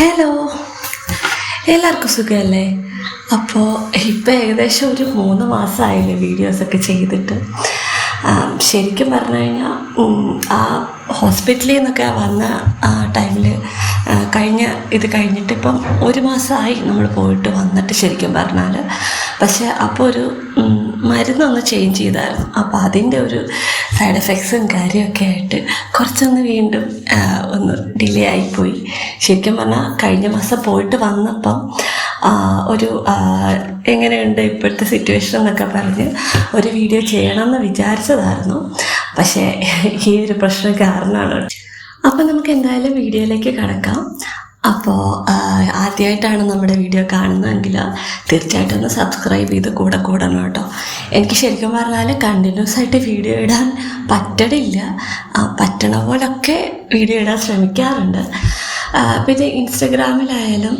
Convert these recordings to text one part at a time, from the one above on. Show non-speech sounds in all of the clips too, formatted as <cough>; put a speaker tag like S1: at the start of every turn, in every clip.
S1: Hello എല്ലാവർക്കും സുഖമല്ലേ? അപ്പോൾ ഇപ്പോൾ ഏകദേശം ഒരു മൂന്ന് മാസമായില്ലേ വീഡിയോസൊക്കെ ചെയ്തിട്ട്. ശരിക്കും പറഞ്ഞു കഴിഞ്ഞാൽ ആ ഹോസ്പിറ്റലിൽ നിന്നൊക്കെ വന്ന ആ ടൈമിൽ കഴിഞ്ഞ ഇത് കഴിഞ്ഞിട്ട് ഇപ്പം ഒരു മാസമായി നമ്മൾ പോയിട്ട് വന്നിട്ട് ശരിക്കും പറഞ്ഞാൽ പക്ഷേ അപ്പോൾ ഒരു മരുന്നൊന്ന് ചേഞ്ച് ചെയ്തായിരുന്നു. അപ്പോൾ അതിന്റെ ഒരു സൈഡ് എഫക്ട്സും കാര്യമൊക്കെ ആയിട്ട് കുറച്ചൊന്ന് വീണ്ടും ഒന്ന് ഡിലേ ആയിപ്പോയി. ശരിക്കും പറഞ്ഞാൽ കഴിഞ്ഞ മാസം പോയിട്ട് വന്നപ്പം ഒരു എങ്ങനെയുണ്ട് ഇപ്പോഴത്തെ സിറ്റുവേഷൻ എന്നൊക്കെ പറഞ്ഞ് ഒരു വീഡിയോ ചെയ്യണം എന്ന് വിചാരിച്ചതായിരുന്നു. പക്ഷേ ഈ ഒരു പ്രശ്നം കാരണമാണ്. അപ്പം നമുക്ക് എന്തായാലും വീഡിയോയിലേക്ക് കടക്കാം. അപ്പോൾ ആദ്യമായിട്ടാണ് നമ്മുടെ വീഡിയോ കാണുന്നതെങ്കിൽ തീർച്ചയായിട്ടും ഒന്ന് സബ്സ്ക്രൈബ് ചെയ്ത് കൂടെ കൂടണം കേട്ടോ. എനിക്ക് ശരിക്കും പറഞ്ഞാൽ കണ്ടിന്യൂസ് ആയിട്ട് വീഡിയോ ഇടാൻ പറ്റണില്ല. പറ്റണ പോലൊക്കെ വീഡിയോ ഇടാൻ ശ്രമിക്കാറുണ്ട്. പിന്നെ ഇൻസ്റ്റഗ്രാമിലായാലും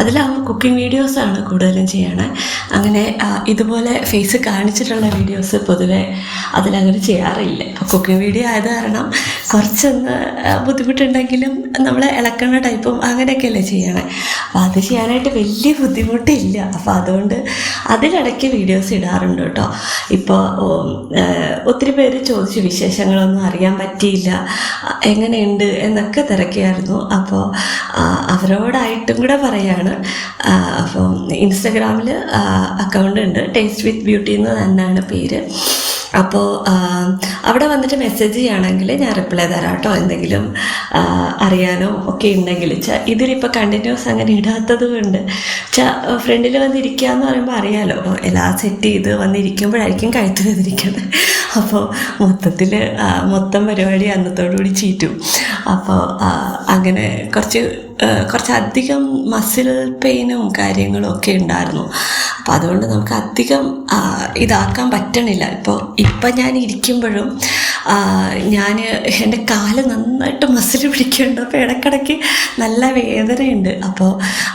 S1: അതിലാവുമ്പോൾ കുക്കിംഗ് വീഡിയോസാണ് കൂടുതലും ചെയ്യണേ. അങ്ങനെ ഇതുപോലെ ഫേസ് കാണിച്ചിട്ടുള്ള വീഡിയോസ് പൊതുവെ അതിലങ്ങനെ ചെയ്യാറില്ല. കുക്കിംഗ് വീഡിയോ ആയത് കാരണം കുറച്ചൊന്ന് ബുദ്ധിമുട്ടുണ്ടെങ്കിലും നമ്മൾ ഇളക്കണ ടൈപ്പും അങ്ങനെയൊക്കെയല്ലേ ചെയ്യണേ. അപ്പോൾ അത് ചെയ്യാനായിട്ട് വലിയ ബുദ്ധിമുട്ടില്ല. അപ്പോൾ അതുകൊണ്ട് അതിലിടയ്ക്ക് വീഡിയോസ് ഇടാറുണ്ട് കേട്ടോ. ഇപ്പോൾ ഒത്തിരി പേര് ചോദിച്ചു വിശേഷങ്ങളൊന്നും അറിയാൻ പറ്റിയില്ല. എങ്ങനെയുണ്ട് എന്നൊക്കെ തിരക്കിയായിരുന്നു. അപ്പോൾ അവരോടായിട്ടും കൂടെ പറയാണ്. അപ്പോൾ ഇൻസ്റ്റഗ്രാമിൽ അക്കൗണ്ട് ഉണ്ട്. ടേസ്റ്റ് വിത്ത് ബ്യൂട്ടി എന്ന് തന്നെയാണ് പേര്. അപ്പോൾ അവിടെ വന്നിട്ട് മെസ്സേജ് ചെയ്യുകയാണെങ്കിൽ ഞാൻ റിപ്ലൈ തരാം കേട്ടോ. എന്തെങ്കിലും അറിയാനോ ഒക്കെ ഉണ്ടെങ്കിൽ. ച ഇതിലിപ്പോൾ കണ്ടിന്യൂസ് അങ്ങനെ ഇടാത്തത് കൊണ്ട്. ച ഫ്രണ്ടിൽ വന്നിരിക്കുക എന്ന് പറയുമ്പോൾ അപ്പോൾ എല്ലാം സെറ്റ് ചെയ്ത് വന്നിരിക്കുമ്പോഴായിരിക്കും കഴുത്ത് വന്നിരിക്കുന്നത് അപ്പോൾ മൊത്തത്തിൽ മൊത്തം പരിപാടി അന്നത്തോടുകൂടി ചീറ്റും. അപ്പോൾ അങ്ങനെ കുറച്ച് കുറച്ചധികം മസിൽ പെയിനും കാര്യങ്ങളും ഒക്കെ ഉണ്ടായിരുന്നു. അപ്പോൾ അതുകൊണ്ട് നമുക്ക് അധികം ഇതാക്കാൻ പറ്റണില്ല. ഇപ്പോൾ ഇപ്പം ഞാൻ ഇരിക്കുമ്പോഴും ഞാൻ എന്റെ കാൽ നന്നായിട്ട് മസിൽ പിടിക്കുന്നുണ്ട്. അപ്പോൾ ഇടയ്ക്കിടയ്ക്ക് നല്ല വേദനയുണ്ട്. അപ്പോൾ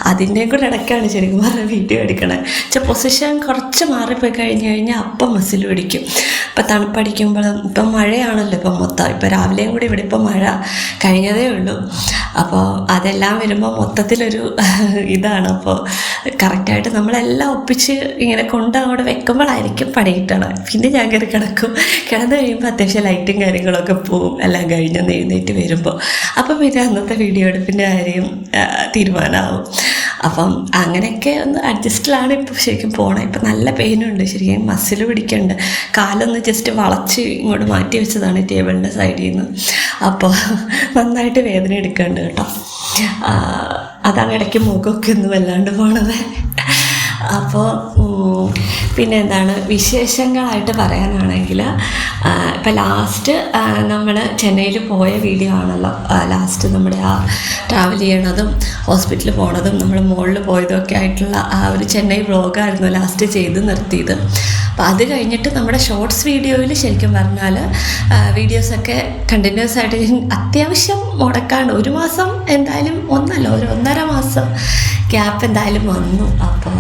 S1: അതിന്റെയും കൂടെ ഇടയ്ക്കാണ് ശരിക്കും പറഞ്ഞാൽ വീഡിയോ എടുക്കണേ. പക്ഷെ പൊസിഷൻ കുറച്ച് മാറിപ്പോയി കഴിഞ്ഞ് കഴിഞ്ഞാൽ അപ്പം മസിൽ പിടിക്കും. ഇപ്പം തണുപ്പടിക്കുമ്പോഴും ഇപ്പം മഴയാണല്ലോ ഇപ്പം മൊത്തം. ഇപ്പം രാവിലെയും കൂടി ഇവിടെ ഇപ്പം മഴ കഴിഞ്ഞതേ ഉള്ളൂ. അപ്പോൾ അതെല്ലാം വരുമ്പോൾ മൊത്തത്തിലൊരു <laughs> ഇതാണ്. അപ്പോൾ കറക്റ്റായിട്ട് നമ്മളെല്ലാം ഒപ്പിച്ച് ഇങ്ങനെ കൊണ്ട് അവിടെ വെക്കുമ്പോഴായിരിക്കും പണി കിട്ടണം പിന്നെ ഞാൻ കയറി കിടക്കും. കിടന്നു കഴിയുമ്പോൾ അത്യാവശ്യം ലൈറ്റും കാര്യങ്ങളൊക്കെ പോവും. എല്ലാം കഴിഞ്ഞൊന്ന് എഴുന്നേറ്റ് വരുമ്പോൾ അപ്പോൾ പിന്നെ അന്നത്തെ വീഡിയോ എടുപ്പിന്റെ കാര്യം തീരുമാനമാവും അപ്പം അങ്ങനെയൊക്കെ ഒന്ന് അഡ്ജസ്റ്റിലാണ് ഇപ്പോൾ ശരിക്കും പോണത് ഇപ്പം നല്ല പെയിനുണ്ട് ശരിക്കും മസിൽ പിടിക്കുന്നുണ്ട് കാലൊന്ന് ജസ്റ്റ് വളച്ച് ഇങ്ങോട്ട് മാറ്റി വെച്ചതാണ് ടേബിളിന്റെ സൈഡിൽ നിന്ന് അപ്പോൾ നന്നായിട്ട് വേദന എടുക്കുന്നുണ്ട് കേട്ടോ. അതാണ് ഇടയ്ക്ക് മുഖമൊക്കെ ഒന്ന് വല്ലാണ്ട് പോണത് അപ്പോൾ പിന്നെ എന്താണ് വിശേഷങ്ങളായിട്ട് പറയാനാണെങ്കിൽ ഇപ്പം ലാസ്റ്റ് നമ്മൾ ചെന്നൈയിൽ പോയ വീഡിയോ ആണല്ലോ ലാസ്റ്റ് നമ്മുടെ ആ ട്രാവൽ ചെയ്യണതും ഹോസ്പിറ്റലിൽ പോണതും നമ്മൾ മുകളിൽ പോയതൊക്കെ ആയിട്ടുള്ള ആ ഒരു ചെന്നൈ വ്ളോഗായിരുന്നു ലാസ്റ്റ് ചെയ്ത് നിർത്തിയത്. അപ്പോൾ അത് കഴിഞ്ഞിട്ട് നമ്മുടെ ഷോർട്സ് വീഡിയോയിൽ ശരിക്കും പറഞ്ഞാൽ വീഡിയോസൊക്കെ കണ്ടിന്യൂസ് ആയിട്ട് അത്യാവശ്യം മുടക്കാണ്ട് ഒരു മാസം എന്തായാലും ഒന്നല്ല ഒരു ഒന്നര മാസം ഗ്യാപ്പ് എന്തായാലും വന്നു. അപ്പോൾ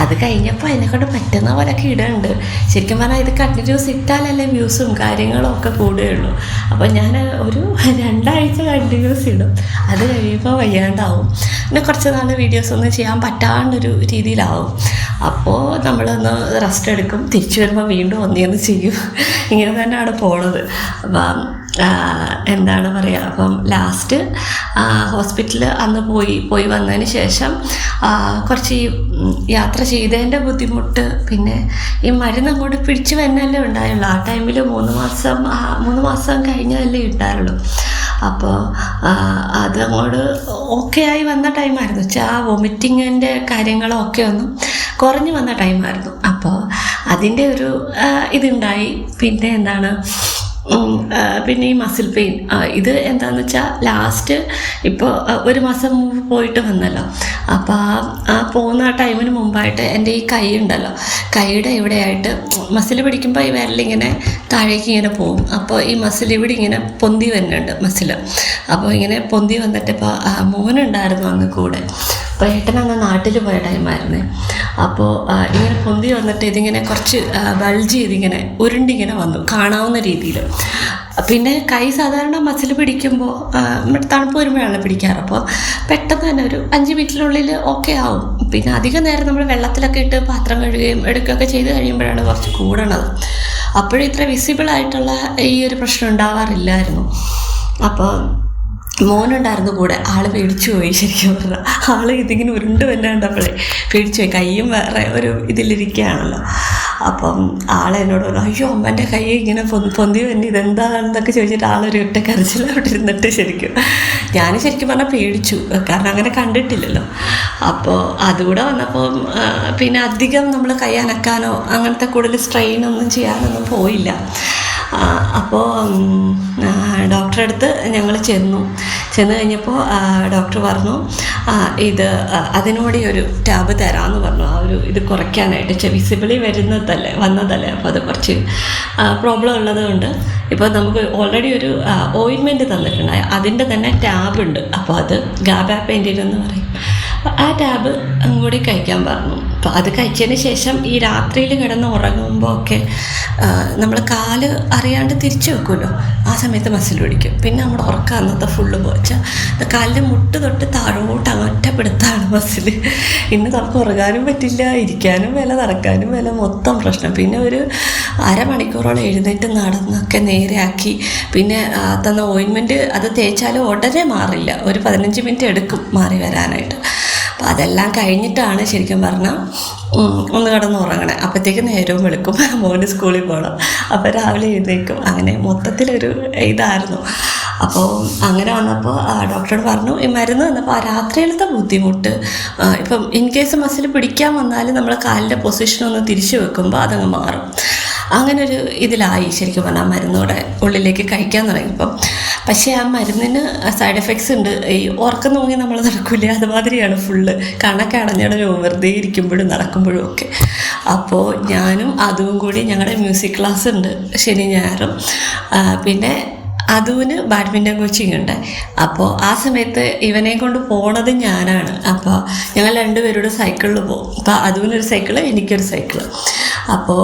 S1: അത് കഴിഞ്ഞപ്പോൾ എന്നെക്കൊണ്ട് പറ്റുന്ന പോലെയൊക്കെ ഇടുന്നുണ്ട് ശരിക്കും പറഞ്ഞാൽ ഇത് കണ്ടിന്യൂസ് ഇട്ടാലല്ലേ വ്യൂസും കാര്യങ്ങളും ഒക്കെ കൂടുകയുള്ളൂ. അപ്പോൾ ഞാൻ ഒരു <laughs> രണ്ടാഴ്ച കണ്ടിന്യൂസ് ഇടും. അത് കഴിയുമ്പോൾ വയ്യാണ്ടാവും. പിന്നെ കുറച്ച് നാൾ വീഡിയോസ് ഒന്നും ചെയ്യാൻ പറ്റാണ്ടൊരു രീതിയിലാവും. അപ്പോൾ നമ്മളൊന്ന് റെസ്റ്റ് എടുക്കും. തിരിച്ചു വരുമ്പോൾ വീണ്ടും ഒന്നേന്ന് ചെയ്യും. ഇങ്ങനെ തന്നെയാണ് പോണത്. അപ്പം എന്താണ് പറയുക അപ്പം ലാസ്റ്റ് ഹോസ്പിറ്റലിൽ അന്ന് പോയി പോയി വന്നതിന് ശേഷം കുറച്ച് യാത്ര ചെയ്തതിന്റെ ബുദ്ധിമുട്ട് പിന്നെ ഈ മരുന്ന് അങ്ങോട്ട് പിടിച്ചു വന്നല്ലേ ഉണ്ടായുള്ളൂ. ആ ടൈമിൽ മൂന്ന് മാസം മൂന്ന് മാസം കഴിഞ്ഞല്ലേ ഉണ്ടായുള്ളൂ അപ്പോൾ അത് അങ്ങോട്ട് ഓക്കെ ആയി വന്ന ടൈമായിരുന്നു വെച്ചാൽ ആ വൊമിറ്റിങ്ങിന്റെ കാര്യങ്ങളൊക്കെ ഒന്നും കുറഞ്ഞു വന്ന ടൈമായിരുന്നു അപ്പോൾ അതിന്റെ ഒരു ഇതുണ്ടായി. പിന്നെ എന്താണ് പിന്നെ ഈ മസിൽ പെയിൻ ഇത് എന്താന്ന് വെച്ചാൽ ലാസ്റ്റ് ഇപ്പോൾ ഒരു മാസം മുമ്പ് പോയിട്ട് വന്നല്ലോ. അപ്പോൾ ആ പോകുന്ന ആ ടൈമിന് മുമ്പായിട്ട് എന്റെ ഈ കൈ ഉണ്ടല്ലോ. കൈയുടെ ഇവിടെയായിട്ട് മസിൽ പിടിക്കുമ്പോൾ ഈ വിരലിങ്ങനെ താഴേക്ക് ഇങ്ങനെ പോകും അപ്പോൾ ഈ മസിൽ ഇവിടെ ഇങ്ങനെ പൊന്തി വരുന്നുണ്ട് മസിൽ അപ്പോൾ ഇങ്ങനെ പൊന്തി വന്നിട്ട് ഇപ്പോൾ മോനുണ്ടായിരുന്നു അന്ന് കൂടെ. അപ്പോൾ ഏട്ടൻ അന്ന് നാട്ടിൽ പോയ ടൈമായിരുന്നേ അപ്പോൾ ഇങ്ങനെ പൊന്തി വന്നിട്ട് ഇതിങ്ങനെ കുറച്ച് ബൾജ് ചെയ്തിങ്ങനെ ഉരുണ്ടിങ്ങനെ വന്നു. കാണാവുന്ന രീതിയിൽ പിന്നെ കൈ സാധാരണ മസിൽ പിടിക്കുമ്പോൾ തണുപ്പ് വരുമ്പോഴാണ് പിടിക്കാറ്. അപ്പോൾ പെട്ടെന്ന് തന്നെ ഒരു അഞ്ച് മിനിറ്റിനുള്ളിൽ ഓക്കെ ആവും. പിന്നെ അധികം നേരം നമ്മൾ വെള്ളത്തിലൊക്കെ ഇട്ട് പാത്രം കഴുകുകയും എടുക്കുകയൊക്കെ ചെയ്ത് കഴിയുമ്പോഴാണ് കുറച്ച് കൂടണത്. അപ്പോഴും ഇത്ര വിസിബിൾ ആയിട്ടുള്ള ഈ ഒരു പ്രശ്നം ഉണ്ടാവാറില്ലായിരുന്നു. അപ്പോൾ മോനുണ്ടായിരുന്നു കൂടെ. ആൾ പേടിച്ചു പോയി ശരിക്കും പറഞ്ഞാൽ ആൾ ഇതിങ്ങനെ ഉരുണ്ട് വന്നാണ്ടപ്പോഴേ പേടിച്ചു പോയി. കയ്യും വേറെ ഒരു ഇതിലിരിക്കുകയാണല്ലോ. അപ്പം ആളെന്നോട് പറഞ്ഞു അയ്യോ അമ്മന്റെ കൈ ഇങ്ങനെ പൊന്തി പൊന്തി വന്നി ഇതെന്താണെന്നൊക്കെ ചോദിച്ചിട്ട് ആളൊരു ഒറ്റ കരച്ചിൽ അവിടെ ശരിക്കും ഞാൻ ശരിക്കും പറഞ്ഞാൽ പേടിച്ചു കാരണം അങ്ങനെ കണ്ടിട്ടില്ലല്ലോ. അപ്പോൾ അതുകൂടെ വന്നപ്പോൾ പിന്നെ അധികം നമ്മൾ കൈ അനക്കാനോ അങ്ങനത്തെ കൂടുതൽ സ്ട്രെയിൻ ഒന്നും ചെയ്യാനൊന്നും പോയില്ല. അപ്പോൾ ഡോക്ടറെ അടുത്ത് ഞങ്ങൾ ചെന്നു. ചെന്ന് കഴിഞ്ഞപ്പോൾ ഡോക്ടർ പറഞ്ഞു ഇത് അതിനോടെ ഒരു ടാബ് തരാമെന്ന് പറഞ്ഞു. ആ ഒരു ഇത് കുറയ്ക്കാനായിട്ട് വിസിബിളി വരുന്നതല്ലേ വന്നതല്ലേ? അപ്പോൾ അത് കുറച്ച് പ്രോബ്ലം ഉള്ളത് കൊണ്ട് ഇപ്പോൾ നമുക്ക് ഓൾറെഡി ഒരു ഓയിൻമെന്റ് തന്നിട്ടുണ്ടായി അതിന്റെ തന്നെ ടാബ് ഉണ്ട്. അപ്പോൾ അത് ഗാബാ ഗാബാപ്പെന്റിൻ എന്ന് പറയും. ആ ടാബ് അങ്ങോട്ടേക്ക് കഴിക്കാൻ പറഞ്ഞു. അപ്പോൾ അത് കഴിച്ചതിന് ശേഷം ഈ രാത്രിയിൽ കിടന്ന് ഉറങ്ങുമ്പോൾ ഒക്കെ നമ്മൾ കാൽ അറിയാണ്ട് തിരിച്ചു വെക്കുമല്ലോ. ആ സമയത്ത് മസിൽ പിടിക്കും. പിന്നെ നമ്മുടെ ഉറക്കം അന്നത്തെ ഫുള്ള് പോച്ചാൽ കാലിന്റെ മുട്ട് തൊട്ട് താഴോട്ട് ഒറ്റപ്പെടുത്താണ് മസിൽ. ഇന്ന് നമുക്ക് ഉറങ്ങാനും പറ്റില്ല ഇരിക്കാനും വില നടക്കാനും വില മൊത്തം പ്രശ്നം. പിന്നെ ഒരു അരമണിക്കൂറോളം എഴുന്നേറ്റ് നടന്നൊക്കെ നേരെയാക്കി. പിന്നെ തന്ന ഓയിൻമെന്റ് അത് തേച്ചാൽ ഉടനെ മാറില്ല. ഒരു പതിനഞ്ച് മിനിറ്റ് എടുക്കും മാറി വരാനായിട്ട്. അപ്പോൾ അതെല്ലാം കഴിഞ്ഞിട്ടാണ് ശരിക്കും പറഞ്ഞാൽ ഒന്ന് കിടന്ന് ഉറങ്ങണേ. അപ്പോഴത്തേക്ക് നേരവും വെളുക്കും. <laughs> മോന് സ്കൂളിൽ പോകണം അപ്പോൾ രാവിലെ എഴുന്നേക്കും അങ്ങനെ മൊത്തത്തിലൊരു ഇതായിരുന്നു. അപ്പോൾ അങ്ങനെ വന്നപ്പോൾ ഡോക്ടറോട് പറഞ്ഞു ഈ മരുന്ന് വന്നപ്പോൾ ആ രാത്രിയിലത്തെ ബുദ്ധിമുട്ട് ഇപ്പം ഇൻ കേസ് മസിൽ പിടിക്കാൻ വന്നാൽ നമ്മൾ കാലിന്റെ പൊസിഷൻ ഒന്ന് തിരിച്ചു വെക്കുമ്പോൾ അതങ്ങ് മാറും. അങ്ങനെ ഒരു ഇതിലായി ശരിക്കും പറഞ്ഞാൽ മരുന്നോടെ ഉള്ളിലേക്ക് കഴിക്കാൻ തുടങ്ങിയപ്പം. പക്ഷേ ആ മരുന്നിന് സൈഡ് എഫക്ട്സ് ഉണ്ട്. ഈ ഉറക്കം നോക്കി നമ്മൾ നടക്കില്ല അതുമാതിരിയാണ് ഫുള്ള് കണക്ക് അടഞ്ഞടഞ്ഞു വെറുതെ ഇരിക്കുമ്പോഴും നടക്കുമ്പോഴും ഒക്കെ. അപ്പോൾ ഞാനും അതും കൂടി ഞങ്ങളുടെ മ്യൂസിക് ക്ലാസ് ഉണ്ട് ശനി ഞായറും. പിന്നെ അതുവിന് ബാഡ്മിന്റൺ കോച്ചിങ് ഉണ്ട്. അപ്പോൾ ആ സമയത്ത് ഇവനെ കൊണ്ട് പോണത് ഞാനാണ്. അപ്പോൾ ഞങ്ങൾ രണ്ടുപേരോട് സൈക്കിളിൽ പോകും. അപ്പോൾ അതുവിനൊരു സൈക്കിൾ എനിക്കൊരു സൈക്കിൾ അപ്പോൾ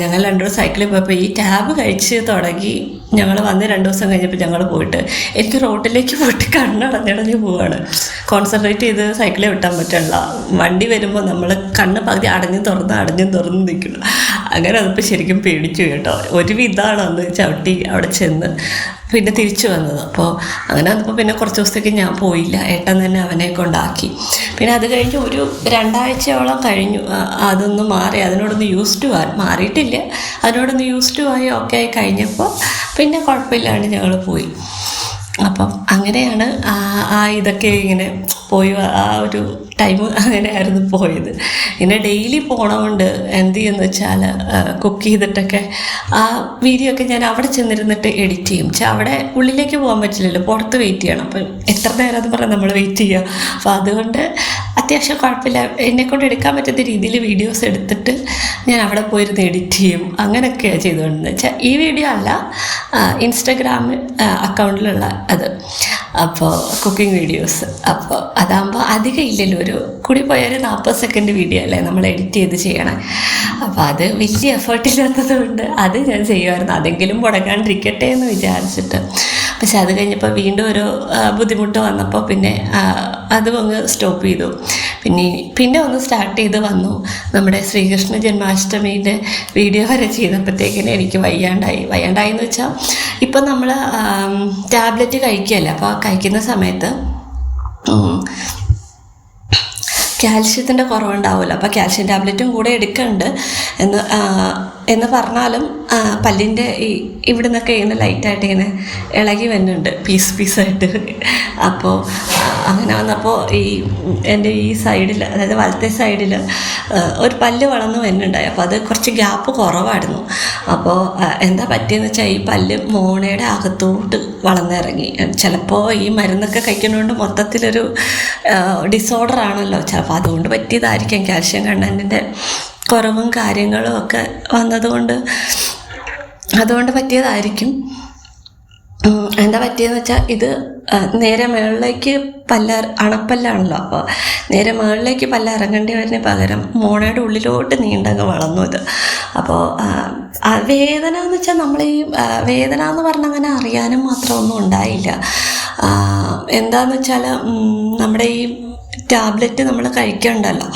S1: ഞങ്ങൾ ഞങ്ങൾ ദിവസം സൈക്കിളിൽ പോയപ്പോൾ ഈ ടാബ് കഴിച്ച് തുടങ്ങി. ഞങ്ങൾ വന്ന് രണ്ട് ദിവസം കഴിഞ്ഞപ്പോൾ ഞങ്ങൾ പോയിട്ട് എനിക്ക് റോഡിലേക്ക് പോയിട്ട് കണ്ണടഞ്ഞടഞ്ഞ് പോവാണ്. കോൺസെൻട്രേറ്റ് ചെയ്ത് സൈക്കിളിൽ വിട്ടാൻ പറ്റുള്ള വണ്ടി വരുമ്പോൾ നമ്മൾ കണ്ണ് പകുതി അടഞ്ഞു തുറന്ന് അടഞ്ഞു തുറന്ന് നിൽക്കുന്നു അങ്ങനെ അതിപ്പോൾ ശരിക്കും പേടിച്ചു കേട്ടോ. ഒരു വിധമാണ് അന്ന് ചവിട്ടി അവിടെ ചെന്ന്. പിന്നെ തിരിച്ചു വന്നത്. അപ്പോൾ അങ്ങനെ വന്നപ്പോൾ പിന്നെ കുറച്ച് ദിവസത്തേക്ക് ഞാൻ പോയില്ല. ഏട്ടൻ തന്നെ അവനെ കൊണ്ടാക്കി. പിന്നെ അത് കഴിഞ്ഞ് ഒരു രണ്ടാഴ്ചയോളം കഴിഞ്ഞു. അതൊന്നും മാറി. അതിനോടൊന്ന് യൂസ് ടു മാറിയിട്ടില്ല. അതിനോടൊന്ന് യൂസ് ടു ആയി ഓക്കെ ആയി കഴിഞ്ഞപ്പോൾ പിന്നെ കുഴപ്പമില്ലാണ്ട് ഞങ്ങൾ പോയി. അപ്പം അങ്ങനെയാണ് ആ ഇതൊക്കെ ഇങ്ങനെ പോയി. ആ ഒരു ടൈം അങ്ങനെയായിരുന്നു പോയത്. പിന്നെ ഡെയിലി പോണമുണ്ട് എന്ത് ചെയ്യുന്ന വെച്ചാൽ കുക്ക് ചെയ്തിട്ടൊക്കെ ആ വീഡിയോ ഒക്കെ ഞാൻ അവിടെ ചെന്നിരുന്നിട്ട് എഡിറ്റ് ചെയ്യും. പക്ഷെ അവിടെ ഉള്ളിലേക്ക് പോകാൻ പറ്റില്ലല്ലോ പുറത്ത് വെയിറ്റ് ചെയ്യണം. അപ്പം എത്ര നേരം എന്ന് പറഞ്ഞാൽ നമ്മൾ വെയിറ്റ് ചെയ്യുക. അപ്പം അതുകൊണ്ട് അത്യാവശ്യം കുഴപ്പമില്ല. എന്നെക്കൊണ്ട് എടുക്കാൻ പറ്റുന്ന രീതിയിൽ വീഡിയോസ് എടുത്തിട്ട് ഞാൻ അവിടെ പോയിരുന്ന് എഡിറ്റ് ചെയ്യും. അങ്ങനെയൊക്കെയാണ് ചെയ്തുകൊണ്ടിരുന്നത്. വെച്ചാൽ ഈ വീഡിയോ അല്ല ഇൻസ്റ്റഗ്രാമിൽ അക്കൗണ്ടിലുള്ള അത്. അപ്പോൾ കുക്കിംഗ് വീഡിയോസ് അപ്പോൾ അതാകുമ്പോൾ അധികം ഇല്ലല്ലോ ഒരു കൂടി പോയൊരു നാൽപ്പത് സെക്കൻഡ് വീഡിയോ അല്ലേ നമ്മൾ എഡിറ്റ് ചെയ്ത് ചെയ്യണം. അപ്പോൾ അത് വലിയ എഫേർട്ടില്ലാത്തത് കൊണ്ട് അത് ഞാൻ ചെയ്യുമായിരുന്നു. അതെങ്കിലും മുടങ്ങാണ്ടിരിക്കട്ടെ എന്ന് വിചാരിച്ചിട്ട്. പക്ഷെ അത് കഴിഞ്ഞപ്പോൾ വീണ്ടും ഒരു ബുദ്ധിമുട്ട് വന്നപ്പോൾ പിന്നെ അതും അങ്ങ് സ്റ്റോപ്പ് ചെയ്തു. പിന്നെ പിന്നെ ഒന്ന് സ്റ്റാർട്ട് ചെയ്ത് വന്നു. നമ്മുടെ ശ്രീകൃഷ്ണ ജന്മാഷ്ടമിയുടെ വീഡിയോ വരെ ചെയ്തപ്പോഴത്തേക്കിന് എനിക്ക് വയ്യാണ്ടായി. വയ്യാണ്ടായി എന്ന് വെച്ചാൽ ഇപ്പം നമ്മൾ ടാബ്ലറ്റ് കഴിക്കുകയല്ലേ. അപ്പോൾ കഴിക്കുന്ന സമയത്ത് കാൽഷ്യത്തിന്റെ കുറവുണ്ടാവുമല്ലോ. അപ്പോൾ കാൽഷ്യം ടാബ്ലറ്റും കൂടെ എടുക്കുന്നുണ്ട് എന്ന് എന്ന് പറഞ്ഞാലും പല്ലിന്റെ ഈ ഇവിടെ നിന്നൊക്കെ ഇങ്ങനെ ലൈറ്റായിട്ട് ഇങ്ങനെ ഇളകി വരുന്നുണ്ട് പീസ് പീസായിട്ട്. അപ്പോൾ അങ്ങനെ വന്നപ്പോൾ ഈ എന്റെ ഈ സൈഡിൽ അതായത് വലത്തെ സൈഡിൽ ഒരു പല്ല് വളർന്നു വരുന്നുണ്ടായി. അപ്പോൾ അത് കുറച്ച് ഗ്യാപ്പ് കുറവായിരുന്നു. അപ്പോൾ എന്താ പറ്റിയെന്ന് വെച്ചാൽ ഈ പല്ല് മോണയുടെ അകത്തോട്ട് വളർന്നിറങ്ങി. ചിലപ്പോൾ ഈ മരുന്നൊക്കെ കഴിക്കുന്നതുകൊണ്ട് മൊത്തത്തിലൊരു ഡിസോർഡർ ആണല്ലോ. ചിലപ്പോൾ അതുകൊണ്ട് പറ്റിയതായിരിക്കും. കാൽഷ്യം കണ്ടന്റിന്റെ കുറവും കാര്യങ്ങളും ഒക്കെ വന്നതുകൊണ്ട് അതുകൊണ്ട് പറ്റിയതായിരിക്കും. എന്താ പറ്റിയെന്ന് വെച്ചാൽ ഇത് നേരെ മുകളിലേക്ക് പല്ല അണപ്പല്ലാണല്ലോ. അപ്പോൾ നേരെ മുകളിലേക്ക് പല്ല ഇറങ്ങേണ്ടി വരുന്ന പകരം മോണയുടെ ഉള്ളിലോട്ട് നീണ്ടങ്ങ് വളർന്നു ഇത്. അപ്പോൾ വേദന എന്ന് വെച്ചാൽ നമ്മൾ ഈ വേദന എന്ന് പറഞ്ഞാൽ അങ്ങനെ അറിയാനും മാത്രമൊന്നും ഉണ്ടായില്ല. എന്താന്ന് വെച്ചാൽ നമ്മുടെ ഈ ടാബ്ലറ്റ് നമ്മൾ കഴിക്കണ്ടല്ലോ.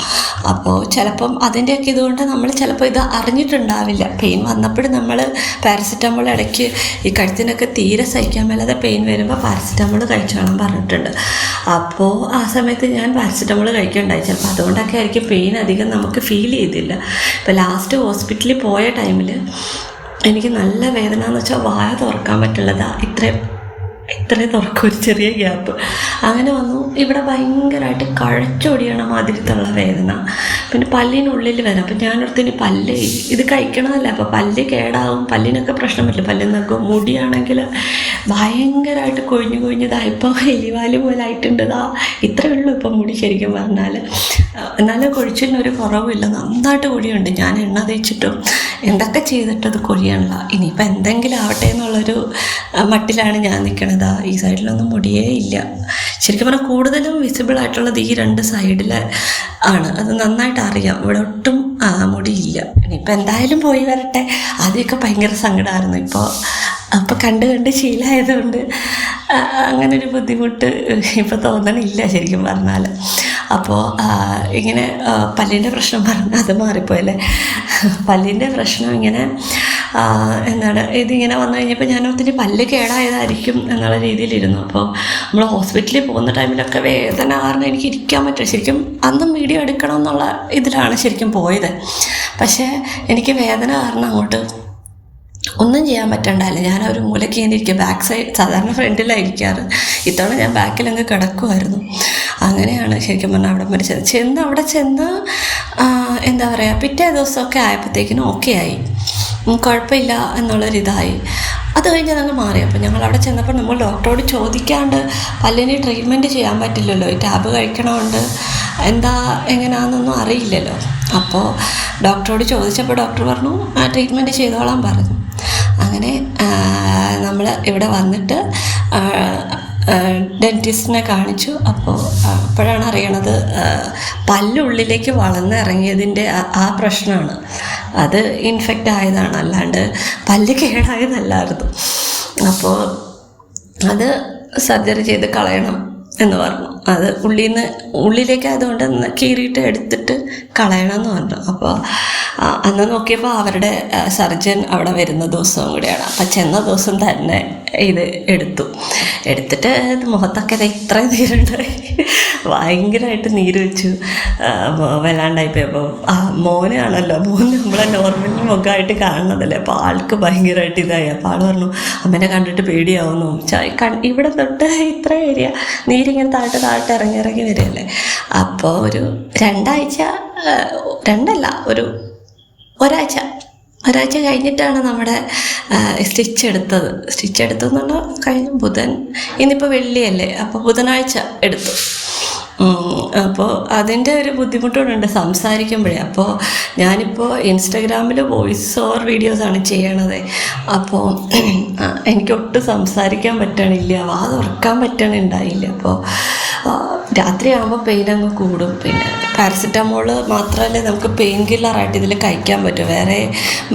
S1: അപ്പോൾ ചിലപ്പം അതിന്റെയൊക്കെ ഇതുകൊണ്ട് നമ്മൾ ചിലപ്പോൾ ഇത് അറിഞ്ഞിട്ടുണ്ടാവില്ല. പെയിൻ വന്നപ്പോഴും നമ്മൾ പാരസിറ്റമോൾ ഇടയ്ക്ക് ഈ കഴുത്തിനൊക്കെ തീരെ സഹിക്കാൻ മേലാതെ പെയിൻ വരുമ്പോൾ പാരസിറ്റമോൾ കഴിച്ചോളാൻ പറഞ്ഞിട്ടുണ്ട്. അപ്പോൾ ആ സമയത്ത് ഞാൻ പാരസിറ്റമോൾ കഴിക്കണ്ടായി. ചിലപ്പോൾ അതുകൊണ്ടൊക്കെ ആയിരിക്കും പെയിൻ അധികം നമുക്ക് ഫീൽ ചെയ്തില്ല. ഇപ്പോൾ ലാസ്റ്റ് ഹോസ്പിറ്റലിൽ പോയ ടൈമിൽ എനിക്ക് നല്ല വേദന എന്ന് വെച്ചാൽ വായ തുറക്കാൻ പറ്റുള്ളതാണ് ഇത്രയും ഇത്രയും തുറക്കും ഒരു ചെറിയ ഗ്യാപ്പ് അങ്ങനെ വന്നു. ഇവിടെ ഭയങ്കരമായിട്ട് കഴച്ചൊടിയണ മാതിരിത്തുള്ള വേദന. പിന്നെ പല്ലിനുള്ളിൽ വരാം അപ്പം ഞാനടുത്ത് ഇനി പല്ല് ഇത് കഴിക്കണമല്ല അപ്പം പല്ല് കേടാവും. പല്ലിനൊക്കെ പ്രശ്നം പറ്റില്ല പല്ലിന്നൊക്കെ മുടിയാണെങ്കിൽ ഭയങ്കരമായിട്ട് കൊഴിഞ്ഞു കൊഴിഞ്ഞതായിപ്പോൾ എലിവാൽ പോലെ ആയിട്ടുണ്ട് ദാ ഇത്രയേ ഉള്ളൂ ഇപ്പം മുടി ശരിക്കും പറഞ്ഞാൽ എന്നാലും കൊഴിച്ചിലിനൊരു കുറവില്ല നന്നായിട്ട് കൊഴിയുണ്ട്. ഞാൻ എണ്ണ തേച്ചിട്ടും എന്തൊക്കെ ചെയ്തിട്ടത് കൊഴിയണില്ല. ഇനിയിപ്പോൾ എന്തെങ്കിലും ആവട്ടെ എന്നുള്ളൊരു മട്ടിലാണ് ഞാൻ നിൽക്കണത് ഈ സൈഡിലൊന്നും മുടിയേ ഇല്ല. ശരിക്കും പറഞ്ഞാൽ കൂടുതലും വിസിബിൾ ആയിട്ടുള്ളത് ഈ രണ്ട് സൈഡിൽ ആണ്. അത് നന്നായിട്ട് അറിയാം. ഇവിടെ ഒട്ടും മുടിയില്ല. ഇനിയിപ്പോൾ എന്തായാലും പോയി വരട്ടെ. ആദ്യമൊക്കെ ഭയങ്കര സങ്കടമായിരുന്നു ഇപ്പോൾ അപ്പോൾ കണ്ട് കണ്ട് ശീലമായതുകൊണ്ട് അങ്ങനൊരു അങ്ങനെ ഒരു ബുദ്ധിമുട്ട് ഇപ്പോൾ തോന്നണില്ല ശരിക്കും പറഞ്ഞാൽ അപ്പോൾ ഇങ്ങനെ പല്ലിന്റെ പ്രശ്നം പറഞ്ഞ് അത് മാറിപ്പോയല്ലേ? പല്ലിന്റെ പ്രശ്നം ഇങ്ങനെ എന്താണ് ഇതിങ്ങനെ വന്നു കഴിഞ്ഞപ്പോൾ ഞാൻ ഒത്തിരി പല്ല് കേടായതായിരിക്കും എന്നുള്ള രീതിയിലിരുന്നു. അപ്പോൾ നമ്മൾ ഹോസ്പിറ്റലിൽ പോകുന്ന ടൈമിലൊക്കെ വേദന കാരണം എനിക്ക് ഇരിക്കാൻ പറ്റില്ല. ശരിക്കും അന്ന് വീഡിയോ എടുക്കണം എന്നുള്ള ഇതിലാണ് ശരിക്കും പോയത്. പക്ഷേ എനിക്ക് വേദന കാരണം അങ്ങോട്ട് ഒന്നും ചെയ്യാൻ പറ്റണ്ടായില്ല ഞാൻ ഒരു മൂലയ്ക്ക് ഇങ്ങനെ ഇരിക്കുക ബാക്ക് സൈഡ് സാധാരണ ഫ്രണ്ടിലായിരിക്കാറ് ഇത്തവണ ഞാൻ ബാക്കിലങ്ങ് കിടക്കുമായിരുന്നു അങ്ങനെയാണ് ശരിക്കും പറഞ്ഞാൽ അവിടെ വരെ ചെന്ന് ചെന്ന് അവിടെ ചെന്ന് എന്താ പറയുക പിറ്റേ ദിവസമൊക്കെ ആയപ്പോഴത്തേക്കിനും ഓക്കെ ആയി. കുഴപ്പമില്ല എന്നുള്ളൊരിതായി അത് കഴിഞ്ഞ് അതങ്ങ് മാറി. അപ്പോൾ ഞങ്ങൾ അവിടെ ചെന്നപ്പോൾ നമ്മൾ ഡോക്ടറോട് ചോദിക്കാണ്ട് പല്ലിന് ട്രീറ്റ്മെന്റ് ചെയ്യാൻ പറ്റില്ലല്ലോ? ഈ ടാബ് കഴിക്കണമുണ്ട് എന്താ എങ്ങനെയാണെന്നൊന്നും അറിയില്ലല്ലോ. അപ്പോൾ ഡോക്ടറോട് ചോദിച്ചപ്പോൾ ഡോക്ടർ പറഞ്ഞു ആ ട്രീറ്റ്മെന്റ് ചെയ്തോളാൻ പറഞ്ഞു. അങ്ങനെ നമ്മൾ ഇവിടെ വന്നിട്ട് ഡെന്റിസ്റ്റിനെ കാണിച്ചു. അപ്പോൾ അപ്പോഴാണ് അറിയണത് പല്ലുള്ളിലേക്ക് വളർന്നിറങ്ങിയതിന്റെ ആ പ്രശ്നമാണ്. അത് ഇൻഫെക്റ്റ് ആയതാണ്. അല്ലാണ്ട് പല്ല് കേടായതല്ലായിരുന്നു. അപ്പോൾ അത് സർജറി ചെയ്ത് കളയണം എന്ന് പറഞ്ഞു. അത് ഉള്ളിൽ നിന്ന് ഉള്ളിലേക്ക് അതുകൊണ്ട് ഒന്ന് കീറിയിട്ട് എടുത്തിട്ട് കളയണം എന്ന് പറഞ്ഞു അപ്പോൾ അന്ന് നോക്കിയപ്പോൾ അവരുടെ സർജൻ അവിടെ വരുന്ന ദിവസവും കൂടിയാണ്. അപ്പം ചെന്ന ദിവസം തന്നെ ഇത് എടുത്തു. എടുത്തിട്ട് മുഖത്തൊക്കെ ഇത്രയും നീരുണ്ടായി ഭയങ്കരമായിട്ട് നീര് വെച്ചു. വല്ലാണ്ടായിപ്പോയപ്പോൾ ആ മോനാണല്ലോ മോൻ നമ്മളെ നോർമൽ മുഖമായിട്ട് കാണുന്നതല്ലേ അപ്പോൾ ആൾക്ക് ഭയങ്കരമായിട്ട് ഇതായി. അപ്പോൾ ആൾ പറഞ്ഞു അമ്മേനെ കണ്ടിട്ട് പേടിയാവുന്നു. ഇവിടെ തൊട്ട് ഇത്ര ഏരിയ നീരിങ്ങനെ താഴ്ട്ട് താഴ്ട്ട് ഇറങ്ങി ഇറങ്ങി വരികയല്ലേ? അപ്പോൾ ഒരു രണ്ടാഴ്ച രണ്ടല്ല ഒരു ഒരാഴ്ച. ഒരാഴ്ച കഴിഞ്ഞിട്ടാണ് നമ്മുടെ സ്റ്റിച്ച് എടുത്തത്. സ്റ്റിച്ച് എടുത്തതെന്ന് പറഞ്ഞാൽ കഴിഞ്ഞ ബുധൻ ഇന്നിപ്പോൾ വെള്ളിയല്ലേ? അപ്പോൾ ബുധനാഴ്ച എടുത്തു. അപ്പോൾ അതിന്റെ ഒരു ബുദ്ധിമുട്ടുകളുണ്ട് സംസാരിക്കുമ്പോഴേ. അപ്പോൾ ഞാനിപ്പോൾ ഇൻസ്റ്റഗ്രാമിൽ വോയിസ് ഓവർ വീഡിയോസാണ് ചെയ്യണത്. അപ്പോൾ എനിക്കൊട്ടും സംസാരിക്കാൻ പറ്റണില്ല. വാ തുറക്കാൻ പറ്റണുണ്ടായില്ല. അപ്പോൾ രാത്രിയാകുമ്പോൾ പെയിൻ അങ്ങ് കൂടും. പിന്നെ പാരസിറ്റമോൾ മാത്രമല്ലേ നമുക്ക് പെയിൻ കില്ലറായിട്ട് ഇതിൽ കഴിക്കാൻ പറ്റും. വേറെ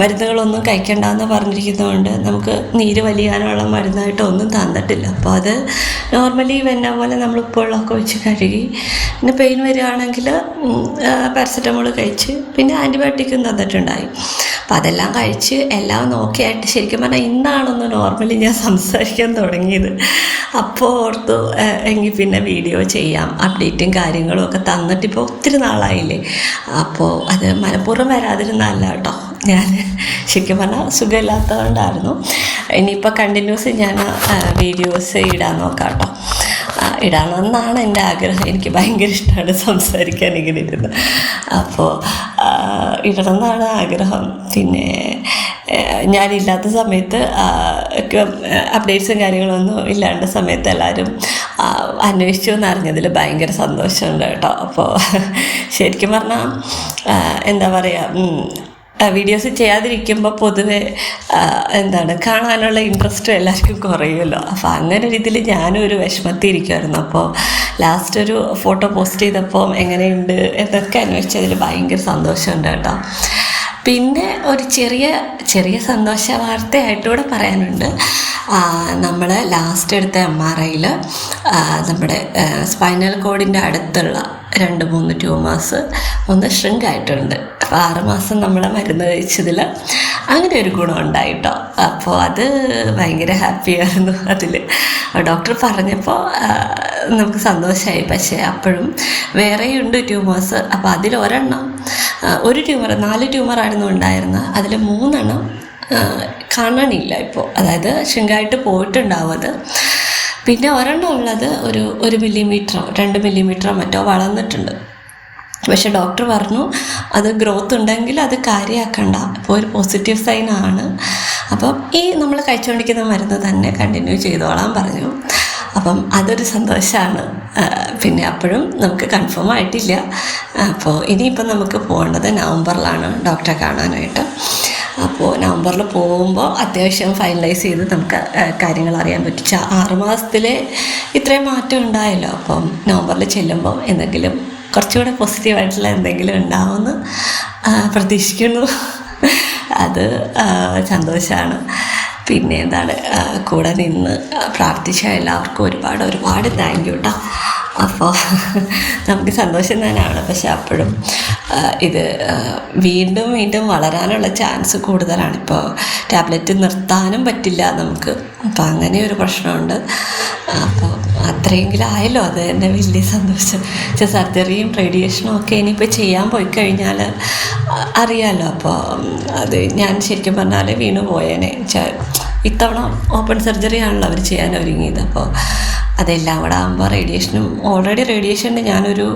S1: മരുന്നുകളൊന്നും കഴിക്കണ്ടെന്ന് പറഞ്ഞിരിക്കുന്നതുകൊണ്ട് നമുക്ക് നീര് വലിയാനുള്ള മരുന്നായിട്ടൊന്നും തന്നിട്ടില്ല. അപ്പോൾ അത് നോർമലി വെന്ന പോലെ നമ്മൾ ഉപ്പുവെള്ളമൊക്കെ വെച്ച് കഴുകി പിന്നെ പെയിൻ വരികയാണെങ്കിൽ പാരസെറ്റമോൾ കഴിച്ച് പിന്നെ ആന്റിബയോട്ടിക്കും തന്നിട്ടുണ്ടായി. അപ്പോൾ അതെല്ലാം കഴിച്ച് എല്ലാം നോക്കിയായിട്ട് ശരിക്കും പറഞ്ഞാൽ ഇന്നാണൊന്ന് നോർമലി ഞാൻ സംസാരിക്കാൻ തുടങ്ങിയത്. അപ്പോൾ ഓർത്തു എങ്കിൽ പിന്നെ വീഡിയോ ചെയ്യാം അപ്ഡേറ്റും കാര്യങ്ങളും ഒക്കെ തന്നിട്ട് ഇപ്പോൾ ഒത്തിരി നാളായില്ലേ. അപ്പോൾ അത് മനഃപൂർവം വരാതിരുന്നല്ല കേട്ടോ. ഞാൻ ശരിക്കും പറഞ്ഞാൽ സുഖമില്ലാത്തതുകൊണ്ടായിരുന്നു. ഇനിയിപ്പോൾ കണ്ടിന്യൂസ് ഞാൻ വീഡിയോസ് ഇടാൻ നോക്കാം കേട്ടോ. ഇടണമെന്നാണ് എന്റെ ആഗ്രഹം. എനിക്ക് ഭയങ്കര ഇഷ്ടമാണ് സംസാരിക്കാൻ ഇങ്ങനെ ഇരുന്ന്. അപ്പോൾ ഇടണമെന്നാണ് ആഗ്രഹം. പിന്നെ ഞാനില്ലാത്ത സമയത്ത് അപ്ഡേറ്റ്സും കാര്യങ്ങളൊന്നും ഇല്ലാണ്ട സമയത്ത് എല്ലാവരും അന്വേഷിച്ചു എന്നറിഞ്ഞതിൽ ഭയങ്കര സന്തോഷമുണ്ട് കേട്ടോ. അപ്പോൾ ശരിക്കും പറഞ്ഞാൽ എന്താ പറയുക വീഡിയോസ് ചെയ്യാതിരിക്കുമ്പോൾ പൊതുവെ എന്താണ് കാണാനുള്ള ഇൻട്രസ്റ്റും എല്ലാവർക്കും കുറയുമല്ലോ. അപ്പോൾ അങ്ങനെ ഒരു ഇതിൽ ഞാനും ഒരു വിഷമത്തിൽ ഇരിക്കുമായിരുന്നു അപ്പോൾ ലാസ്റ്റ് ഒരു ഫോട്ടോ പോസ്റ്റ് ചെയ്തപ്പോൾ എങ്ങനെയുണ്ട് എന്നൊക്കെ അന്വേഷിച്ചതിൽ ഭയങ്കര സന്തോഷമുണ്ട് കേട്ടോ. പിന്നെ ഒരു ചെറിയ ചെറിയ സന്തോഷ വാർത്തയായിട്ടുകൂടെ പറയാനുണ്ട്. നമ്മൾ ലാസ്റ്റ് എടുത്ത എം ആർ ഐയിൽ നമ്മുടെ സ്പൈനൽ കോഡിന്റെ അടുത്തുള്ള രണ്ട് മൂന്ന് ട്യൂമേഴ്സ് ഒന്ന് ആയിട്ടുണ്ട്. അപ്പോൾ ആറുമാസം നമ്മൾ മരുന്ന് കഴിച്ചതിൽ അങ്ങനെ ഒരു ഗുണം ഉണ്ടായിട്ടോ. അപ്പോൾ അത് ഭയങ്കര ഹാപ്പിയായിരുന്നു അതിൽ ഡോക്ടർ പറഞ്ഞപ്പോൾ നമുക്ക് സന്തോഷമായി പക്ഷേ അപ്പോഴും വേറെയുണ്ട് ട്യൂമേഴ്സ്. അപ്പോൾ അതിലൊരെണ്ണം ഒരു ട്യൂമർ നാല് ട്യൂമറായിരുന്നു ഉണ്ടായിരുന്നത്. അതിൽ മൂന്നെണ്ണം കാണാനില്ല ഇപ്പോൾ. അതായത് ശൃംഗായിട്ട് പോയിട്ടുണ്ടാവും അത്. പിന്നെ ഒരെണ്ണം ഉള്ളത് ഒരു ഒരു മില്ലിമീറ്ററോ രണ്ട് മില്ലിമീറ്ററോ മറ്റോ വളർന്നിട്ടുണ്ട്. പക്ഷെ ഡോക്ടർ പറഞ്ഞു അത് ഗ്രോത്ത് ഉണ്ടെങ്കിൽ അത് കാര്യമാക്കണ്ട അപ്പോൾ ഒരു പോസിറ്റീവ് സൈനാണ് അപ്പം ഈ നമ്മൾ കഴിച്ചുകൊണ്ടിരിക്കുന്ന മരുന്ന് തന്നെ കണ്ടിന്യൂ ചെയ്തോളാൻ പറഞ്ഞു. അപ്പം അതൊരു സന്തോഷമാണ് പിന്നെ അപ്പോഴും നമുക്ക് കൺഫേം ആയിട്ടില്ല. അപ്പോൾ ഇനിയിപ്പം നമുക്ക് പോകേണ്ടത് നവംബറിലാണ് ഡോക്ടറെ കാണാനായിട്ട്. അപ്പോൾ നവംബറിൽ പോകുമ്പോൾ അത്യാവശ്യം ഫൈനലൈസ് ചെയ്ത് നമുക്ക് കാര്യങ്ങൾ അറിയാൻ പറ്റും. ആറ് ഇത്രയും മാറ്റം ഉണ്ടായല്ലോ. അപ്പം നവംബറിൽ ചെല്ലുമ്പോൾ എന്തെങ്കിലും കുറച്ചുകൂടെ പോസിറ്റീവായിട്ടുള്ള എന്തെങ്കിലും ഉണ്ടാവുമെന്ന് പ്രതീക്ഷിക്കുന്നു. അത് സന്തോഷമാണ് പിന്നെ എന്താണ് കൂടെ നിന്ന് പ്രാർത്ഥിച്ച എല്ലാവർക്കും ഒരുപാട് ഒരുപാട് താങ്ക് യു കേട്ടോ അപ്പോൾ നമുക്ക് സന്തോഷം തന്നെയാണ്. പക്ഷെ അപ്പോഴും ഇത് വീണ്ടും വീണ്ടും വളരാനുള്ള ചാൻസ് കൂടുതലാണ്. ഇപ്പോൾ ടാബ്ലറ്റ് നിർത്താനും പറ്റില്ല നമുക്ക്. അപ്പോൾ അങ്ങനെ ഒരു പ്രശ്നമുണ്ട്. അപ്പോൾ അത്രയെങ്കിലും ആയല്ലോ. അത് എന്റെ വലിയ സന്തോഷം. പക്ഷേ സർജറിയും റേഡിയേഷനും ഒക്കെ ഇനിയിപ്പോൾ ചെയ്യാൻ പോയി കഴിഞ്ഞാൽ അറിയാമല്ലോ അപ്പോൾ അത് ഞാൻ ശരിക്കും പറഞ്ഞാൽ വീണു പോയേനെ ഇത്തവണ ഓപ്പൺ സർജറി ആണല്ലോ അവർ ചെയ്യാൻ ഒരുങ്ങിയത്. അപ്പോൾ അതെല്ലാം കൂടെ ആകുമ്പോൾ റേഡിയേഷനും ഓൾറെഡി റേഡിയേഷന്റെ ഞാനൊരു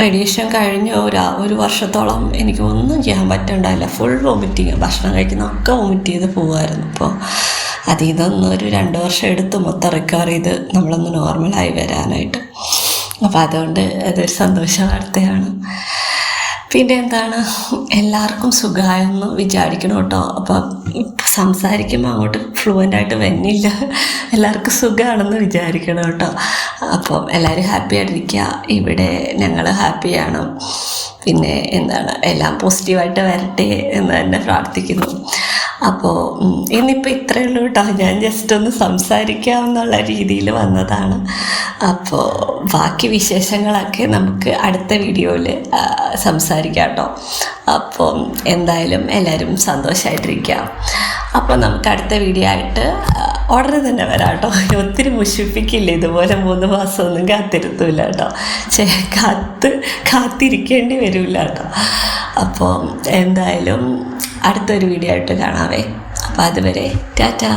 S1: റേഡിയേഷൻ കഴിഞ്ഞ ഒരു ഒരു വർഷത്തോളം എനിക്ക് ഒന്നും ചെയ്യാൻ പറ്റുന്നുണ്ടായില്ല ഫുൾ വോമിറ്റിങ് ഭക്ഷണം കഴിക്കുന്നതൊക്കെ വോമിറ്റ് ചെയ്ത് പോകുമായിരുന്നു അപ്പോൾ അതിൽ നിന്നൊന്ന് ഒരു രണ്ട് വർഷം എടുത്ത് മൊത്തം റിക്കവർ ചെയ്ത് നമ്മളൊന്ന് നോർമലായി വരാനായിട്ട്. അപ്പോൾ അതുകൊണ്ട് അതൊരു സന്തോഷ വാർത്തയാണ് പിന്നെ എന്താണ്? എല്ലാവർക്കും സുഖമായെന്ന് വിചാരിക്കണം കേട്ടോ. അപ്പം സംസാരിക്കുമ്പോൾ അങ്ങോട്ട് ഫ്ലുവന്റ് ആയിട്ട് വന്നില്ല എല്ലാവർക്കും സുഖമാണെന്ന് വിചാരിക്കണം കേട്ടോ. അപ്പം എല്ലാവരും ഹാപ്പി ആയിട്ടിരിക്കുക. ഇവിടെ ഞങ്ങൾ ഹാപ്പിയാണ് പിന്നെ എന്താണ്? എല്ലാം പോസിറ്റീവായിട്ട് വരട്ടെ എന്ന് തന്നെ പ്രാർത്ഥിക്കുന്നു. അപ്പോൾ ഇന്നിപ്പോൾ ഇത്രയേ ഉള്ളൂ കേട്ടോ ഞാൻ ജസ്റ്റ് ഒന്ന് സംസാരിക്കാമെന്നുള്ള രീതിയിൽ വന്നതാണ്. അപ്പോൾ ബാക്കി വിശേഷങ്ങളൊക്കെ നമുക്ക് അടുത്ത വീഡിയോയിൽ സംസാരിക്കാം കേട്ടോ അപ്പം എന്തായാലും എല്ലാവരും സന്തോഷമായിട്ടിരിക്കുക അപ്പോൾ നമുക്ക് അടുത്ത വീഡിയോ ആയിട്ട് ഉടനെ തന്നെ വരാം കേട്ടോ. ഒത്തിരി മുഷിപ്പിക്കില്ല? ഇതുപോലെ മൂന്ന് മാസമൊന്നും കാത്തിരുത്തൂല കേട്ടോ. ചേ കാത്ത് കാത്തിരിക്കേണ്ടി വരില്ല കേട്ടോ. അപ്പോൾ എന്തായാലും അടുത്തൊരു വീഡിയോ ആയിട്ട് കാണാവേ. അപ്പോൾ അതുവരെ ടാറ്റാ.